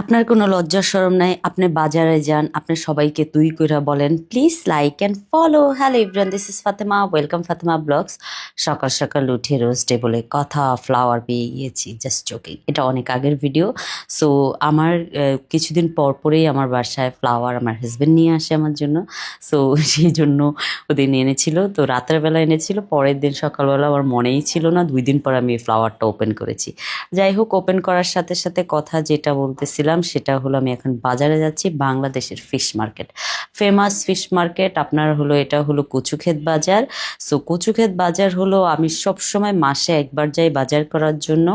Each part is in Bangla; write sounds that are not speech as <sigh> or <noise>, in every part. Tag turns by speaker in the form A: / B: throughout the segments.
A: আপনার কোনো লজ্জা শরম নাই, আপনি বাজারে যান, আপনি সবাইকে তুই কইরা বলেন please like and follow hello Ibran this is Fatema welcome Fatema blogs সকাল সকাল উঠে রোজ ডে বলে কথা ফ্লাওয়ার পেয়ে গিয়েছি জাস্ট চোখে এটা অনেক আগের ভিডিও সো আমার কিছুদিন পর পরেই আমার বাসায় ফ্লাওয়ার আমার হাজব্যান্ড নিয়ে আসে আমার জন্য। সো <laughs> সেই জন্য ওদিন এনেছিল। তো রাতের বেলা এনেছিল, পরের দিন সকালবেলা আমার মনেই ছিল না, দুই দিন পর আমি ফ্লাওয়ারটা ওপেন করেছি। যাই হোক ওপেন করার সাথে সাথে কথা যেটা বলতেছিলাম সেটা হলো আমি এখন বাজারে যাচ্ছি বাংলাদেশের fish market famous fish market আপনার হলো এটা হলো কচুক্ষেত বাজার। সো কচুক্ষেত বাজার হলো আমি সব সময় মাসে একবার যাই বাজার করার জন্য।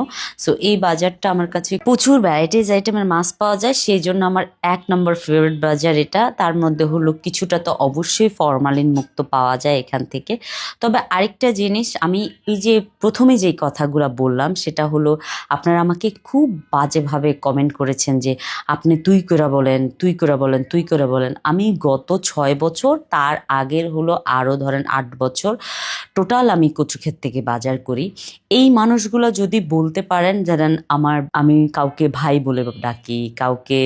A: সো এই বাজারটা আমার কাছে প্রচুর ভ্যারাইটিস আইটেমের মাছ পাওয়া যায়। সেই জন্য আমার এক নম্বর ফেভারিট বাজার এটা। তার মধ্যে হলো কিছুটা তো অবশ্যই ফরমালিন মুক্ত পাওয়া যায় এখান থেকে। তবে আরেকটা জিনিস, আমি এই যে প্রথমে যেই কথাগুলো বললাম, সেটা হলো আপনারা আমাকে খুব বাজেভাবে কমেন্ট করেছেন যে, আপনি তুই করে বলেন, তুই করে বলেন, তুই করে বলেন। আমি গত ছয় বছর, তার আগের হলো আরও ধরেন আট বছর। টোটাল আমি কচুক্ষেত থেকে বাজার করি। এই মানুষগুলো যদি বলতে পারেন জানেন আমার, আমি কাউকে ভাই বলে ডাকি, কাউকে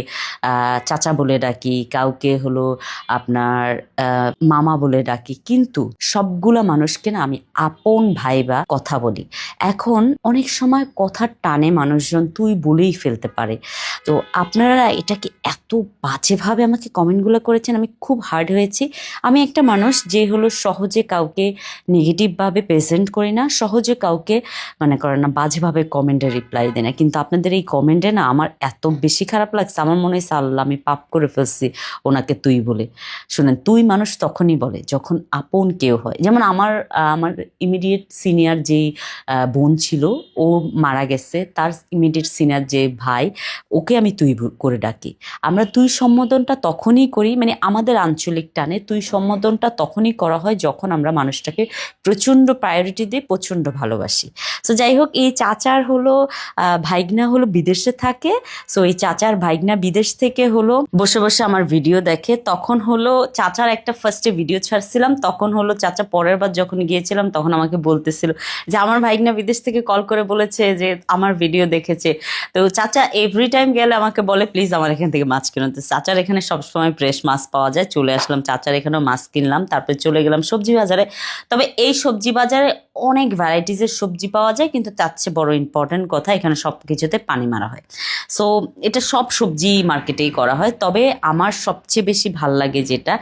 A: চাচা বলে ডাকি, কাউকে হলো আপনার মামা বলে ডাকি, কিন্তু সবগুলা মানুষকে না আমি আপন ভাই বা কথা বলি। এখন অনেক সময় কথার টানে মানুষজন তুই বলেই ফেলতে পারে। তো আপনারা এটাকে এত বাজেভাবে আমাকে কমেন্টগুলো করেছেন, আমি খুব হার্ড হয়েছি। আমি একটা মানুষ যে হলো সহজে কাউকে নেগেটিভভাবে প্রেজেন্ট করি না, সহজে কাউকে মানে করে না, বাজেভাবে কমেন্টে রিপ্লাই দেয় না। কিন্তু আপনাদের এই কমেন্টে না আমার এত বেশি খারাপ লাগছে, আমার মনে হয় আল্লাহ, আমি পাপ করে ফেলছি ওনাকে তুই বলে। শুনেন, তুই মানুষ তখনই বলে যখন আপন কেউ হয়। যেমন আমার আমার ইমিডিয়েট সিনিয়র যেই বোন ছিল, ও মারা গেছে, তার ইমিডিয়েট সিনিয়র যে ভাই, ওকে আমি তুই করে ডাকি। আমরা তুই সম্বোধনটা তখনই করি মানে আমাদের আঞ্চলিক টানে তুই সম্বোধনটা তখনই করা হয় যখন আমরা মানুষটাকে প্রচণ্ড প্রায়োরিটি দিয়ে প্রচণ্ড ভালোবাসি। সো যাই হোক, এই চাচার হলো ভাইগনা হলো বিদেশে থাকে। সো এই চাচার ভাইগনা বিদেশ থেকে হলো, বসে বসে আমার ভিডিও দেখে। তখন হলো চাচার একটা ফার্স্টে ভিডিও ছাড়ছিলাম, তখন হলো চাচা পরের বার যখন গিয়েছিলাম, তখন আমাকে বলতেছিল যে, আমার ভাইগনা বিদেশ থেকে কল করে বলেছে যে আমার ভিডিও দেখেছে। তো চাচা এভরি টাইম গেলে আমাকে বলে প্লিজ আমার এখান থেকে মাছ কিনুন। তো চাচার এখানে সবসময় ফ্রেশ মাছ পাওয়া যায়। চলে আসলাম চাচার এখানেও মাছ কিনলাম, তারপরে চলে গেলাম সবজি বাজারে। তবে এই সবজি বাজারে অনেক ভ্যারাইটিসের সবজি পাওয়া যায়, কিন্তু তার চেয়ে বড় ইম্পর্ট্যান্ট কথা এখানে সব কিছুতে পানি মারা হয়। সো এটা সব সবজি মার্কেটেই করা হয়। তবে আমার সবচেয়ে বেশি ভালো লাগে যেটা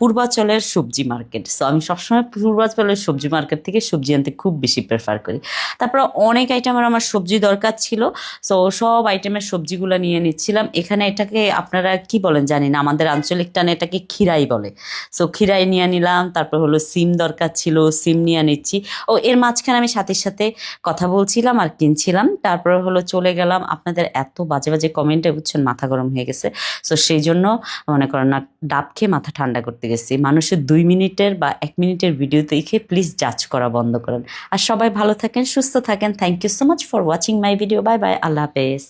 A: পূর্বাচলের সবজি মার্কেট সো আমি সবসময় পূর্বাচলের সবজি মার্কেট থেকে সবজি আনতে খুব বেশি প্রেফার করি। তারপরে অনেক আইটেমের আমার সবজি দরকার ছিল। সো সব আইটেমের সবজিগুলো নিয়ে নিচ্ছিলাম। এখানে এটাকে আপনারা কি বলেন জানি না আমাদের আঞ্চলিক টানে এটাকে খিরাই বলে। সো খিরাই নিয়ে নিলাম, তারপর হলো সিম দরকার ছিল, সিম নিয়ে নিচ্ছি। ও, এর মাঝখানে আমি সাথে সাথে কথা বলছিলাম আর কিনছিলাম। তারপর হলো চলে গেলাম। আপনাদের এত বাজে বাজে কমেন্টে বুঝছেন মাথা গরম হয়ে গেছে। সো সেই জন্য মনে করেন না, ডাব খেয়ে মাথা ঠান্ডা করতে গেছি। মানুষের দুই মিনিটের বা এক মিনিটের ভিডিও দেখে প্লিজ জাজ করা বন্ধ করেন। আর সবাই ভালো থাকেন, সুস্থ থাকেন। Thank you so much for watching my video bye bye আল্লাহ হাফেজ।